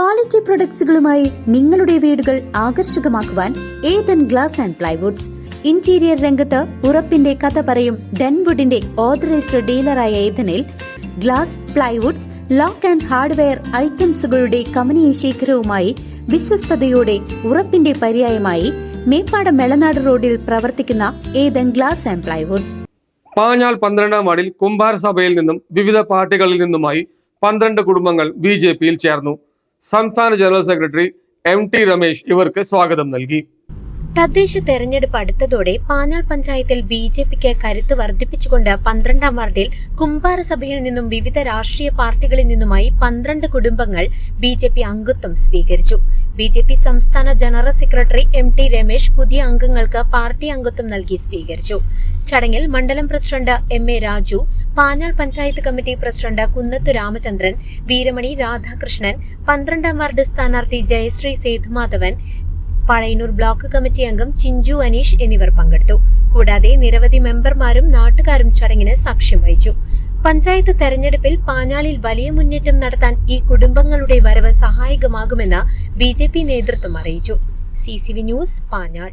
Quality പ്രൊഡക്ട്സുകളുമായി നിങ്ങളുടെ വീടുകൾ ആകർഷകമാക്കുവാൻ Ethan glass and plywoods. Interior രംഗത്ത് ഉറപ്പിന്റെ കഥ പറയും ഡെൻവുഡിന്റെ ഓതറൈസ്ഡ് ഡീലറായ ഏതനിൽ glass plywoods lock and hardware ഐറ്റംസുകളുടെ കമനീയ ശേഖരവുമായി വിശ്വസ്തയോടെ ഉറപ്പിന്റെ പര്യായമായി മേപ്പാട മെളനാട് റോഡിൽ പ്രവർത്തിക്കുന്ന Ethan glass and plywoods. Panjal പന്ത്രണ്ടാം വാർഡിൽ കുംഭാര സഭയിൽ നിന്നും വിവിധ പാർട്ടികളിൽ നിന്നുമായി പന്ത്രണ്ട് കുടുംബങ്ങൾ ബി ജെ പിയിൽ ചേർന്നു. സംസ്ഥാന general secretary M T Ramesh ഇവർക്ക് സ്വാഗതം നൽകി. തദ്ദേശ തെരഞ്ഞെടുപ്പ് അടുത്തതോടെ പാഞ്ഞാൾ പഞ്ചായത്തിൽ ബി ജെ പിക്ക് കരുത്ത് വർദ്ധിപ്പിച്ചുകൊണ്ട് പന്ത്രണ്ടാം വാർഡിൽ കുംഭാര സഭയിൽ നിന്നും വിവിധ രാഷ്ട്രീയ പാർട്ടികളിൽ നിന്നുമായി പന്ത്രണ്ട് കുടുംബങ്ങൾ ബി ജെ പി അംഗത്വം സ്വീകരിച്ചു. ബി ജെ പി സംസ്ഥാന general secretary M T Ramesh പുതിയ അംഗങ്ങൾക്ക് പാർട്ടി അംഗത്വം നൽകി സ്വീകരിച്ചു. ചടങ്ങിൽ മണ്ഡലം president M A Raju Panjal panchayat committee president Kunnathu Ramachandran Veeramani Radhakrishnan പന്ത്രണ്ടാം വാർഡ് സ്ഥാനാർത്ഥി ജയശ്രീ സേതുമാധവൻ പഴയന്നൂർ ബ്ലോക്ക് കമ്മിറ്റി അംഗം ചിഞ്ചു അനീഷ് എന്നിവർ പങ്കെടുത്തു. കൂടാതെ നിരവധി മെമ്പർമാരും നാട്ടുകാരും ചടങ്ങിന് സാക്ഷ്യം വഹിച്ചു. പഞ്ചായത്ത് തെരഞ്ഞെടുപ്പിൽ പാഞ്ഞാളിൽ വലിയ മുന്നേറ്റം നടത്താൻ ഈ കുടുംബങ്ങളുടെ വരവ് സഹായകമാകുമെന്ന് ബി നേതൃത്വം അറിയിച്ചു. C news Panjal.